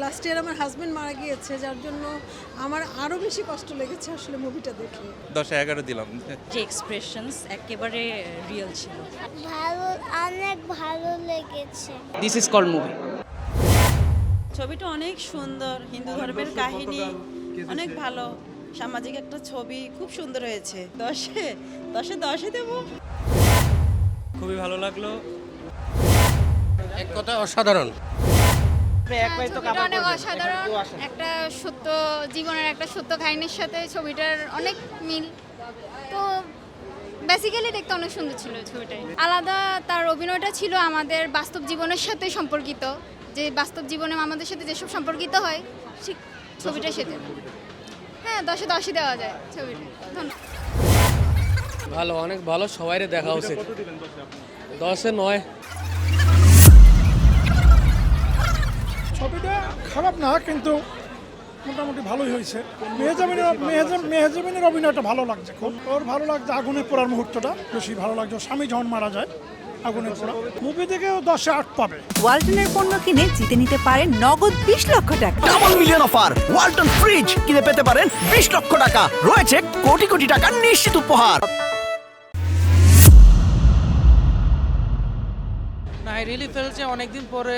Last year আমার husband মারা গিয়েছে যার জন্য আমার আরও বেশি কষ্ট লেগেছে আসলে মুভিটা দেখে। দশে এগারো দিলাম। যে এক্সপ্রেশনস একেবারে রিয়েল ছিল। ভালো অনেক ভালো লেগেছে। দিস ইজ কল মুভি ছবিটা অনেক সুন্দর হিন্দু ধর্মের কাহিনী অনেক ভালো। সামাজিক একটা ছবি খুব সুন্দর হয়েছে। দশে দশে দশে দেবো। খুবই ভালো লাগল। এক কথা অসাধারণ। ছবিটা অনেক অসাধারণ। একটা সত্য জীবনের একটা সত্য কাহিনীর সাথে ছবিটার অনেক মিল। তো বেসিক্যালি দেখতে অনেক সুন্দর ছিল ছবিটাই। আলাদা তার অভিনয়টা ছিল আমাদের বাস্তব জীবনের সাথে সম্পর্কিত। যে বাস্তব জীবনে আমাদের সাথে যেসব সম্পর্কিত হয় ঠিক ছবিটার সাথে হ্যাঁ দশে দশই দেওয়া যায় ছবিটা। ধন্যবাদ। ভালো অনেক ভালো সবাইরে দেখা উচিত। দশে নয়। ছবিটা খারাপ না কিন্তু মোটামুটি ভালোই হয়েছে। মেহজাবিনের মেহজাব মেহজাবিনের অভিনয়টা ভালো লাগছে খুব। ওর ভালো লাগছে আগুনে পোড়ার মুহূর্তটা বেশি ভালো লাগছে। স্বামী যখন মারা যায় আগুনে পোড়া। মুভি থেকেও দশে আট পাবে। ওয়ালটনের পণ্য কিনে জিতে নিতে পারেন নগদ বিশ লক্ষ টাকা। Double million offer Walton fridge কিনে পেতে পারেন বিশ লক্ষ টাকা। রয়েছে কোটি কোটি টাকার নিশ্চিত উপহার। না আই রিয়েলি ফেল যে অনেকদিন পরে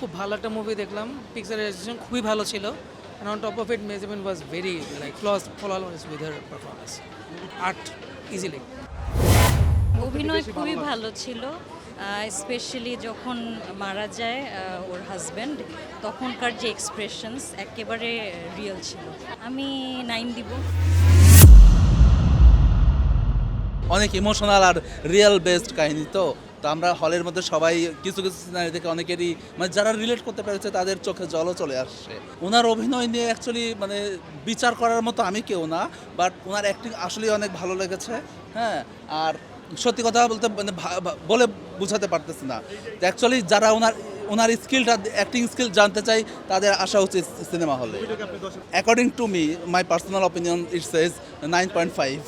খুব ভালো একটা মুভি দেখলাম। পিকচারাইজেশন খুবই ভালো ছিল। And on top of it measurement was very like flawless followers with her performance art easily অভিনয় খুবই ভালো ছিল। স্পেশালি যখন মারা যায় ওর হাজব্যান্ড তখনকার যে এক্সপ্রেশনস একেবারে রিয়েল ছিল। আমি নাইন দিব। অনেক ইমোশনাল আর রিয়েল বেসড কাহিনী তো। তো আমরা হলের মধ্যে সবাই কিছু কিছু সিনারি থেকে অনেকেরই মানে যারা রিলেট করতে পেরেছে তাদের চোখে জলও চলে আসছে। ওনার অভিনয় নিয়ে অ্যাকচুয়ালি মানে বিচার করার মতো আমি কেউ না বাট ওনার অ্যাক্টিং আসলেই অনেক ভালো লেগেছে হ্যাঁ? আর সত্যি কথা বলতে মানে বলে বোঝাতে পারতেছি না। অ্যাকচুয়ালি যারা ওনার ওনার স্কিলটা অ্যাক্টিং স্কিল জানতে চাই তাদের আসা উচিত সিনেমা হলে according to me my personal opinion it says nine point five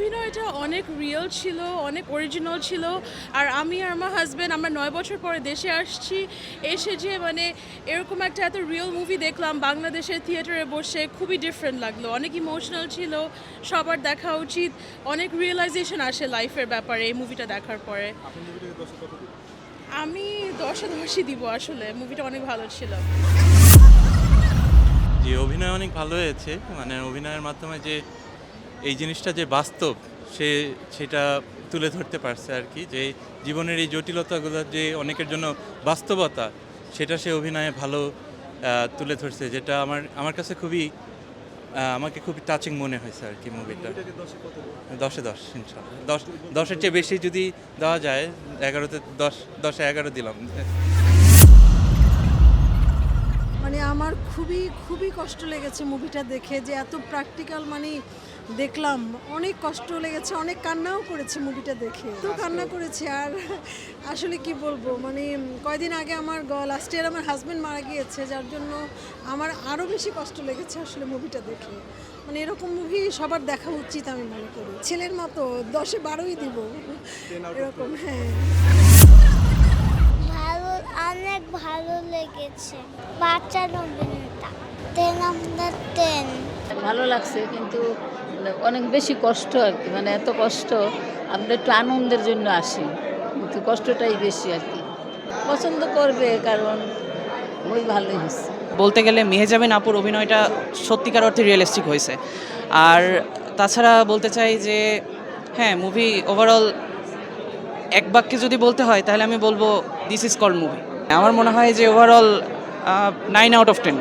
অভিনয়টা অনেক রিয়েল ছিল অনেক অরিজিনাল ছিল। আর আমি আর আমার হাজব্যান্ড আমরা নয় বছর পরে দেশে আসছি এসে যে মানে এরকম একটা এত রিয়েল মুভি দেখলাম বাংলাদেশের থিয়েটারে বসে খুবই ডিফারেন্ট লাগল। অনেক ইমোশনাল ছিল সবার দেখা উচিত অনেক রিয়েলাইজেশন আসে লাইফের ব্যাপারে এই মুভিটা দেখার পরে। আমি দশে দশই দিব আসলে মুভিটা অনেক ভালো ছিল। যে অভিনয় অনেক ভালো হয়েছে। মানে অভিনয়ের মাধ্যমে যে এই জিনিসটা যে বাস্তব, সে, সেটা তুলে ধরতে পারছে আর কি, যে জীবনের এই জটিলতাগুলো যে অনেকের জন্য বাস্তবতা, সেটা সে অভিনয়ে ভালো তুলে ধরছে, যেটা আমার আমার কাছে খুবই আমাকে খুবই টাচিং মনে হয়েছে আর কি মুভিটা দশে দশ ইনশাল্লাহ দশ, দশের চেয়ে বেশি যদি দেওয়া যায়, এগারোতে দশ, দশে এগারো দিলাম। মানে আমার খুবই খুবই কষ্ট লেগেছে মুভিটা দেখে যে এত প্র্যাকটিক্যাল মানে দেখলাম। অনেক কষ্ট লেগেছে অনেক কান্নাও করেছে মুভিটা দেখে। তো কান্না করেছে আর আসলে কি বলব মানে কয়দিন আগে আমার লাস্ট ইয়ার আমার হাজব্যান্ড মারা গিয়েছে যার জন্য আমার আরও বেশি কষ্ট লেগেছে আসলে মুভিটা দেখে। মানে এরকম মুভি সবার দেখা উচিত আমি মনে করি। ছেলের মতো দশে বারোই দিব। এরকম হ্যাঁ। ভালো লাগছে, কিন্তু অনেক বেশি কষ্ট আর কি মানে এত কষ্ট, আমরা একটু আনন্দের জন্য আসি, কিন্তু কষ্টটাই বেশি আর কি। পছন্দ করবে, কারণ ওই ভালোই হচ্ছে। বলতে গেলে মেহেজাবিন আপুর অভিনয়টা সত্যিকার অর্থে রিয়েলিস্টিক হয়েছে। আর তাছাড়া বলতে চাই যে হ্যাঁ মুভি ওভারঅল এক বাক্যে যদি বলতে হয়, তাহলে আমি বলব দিস ইজ কল মুভি আমার মনে হয় যে overall nine out of ten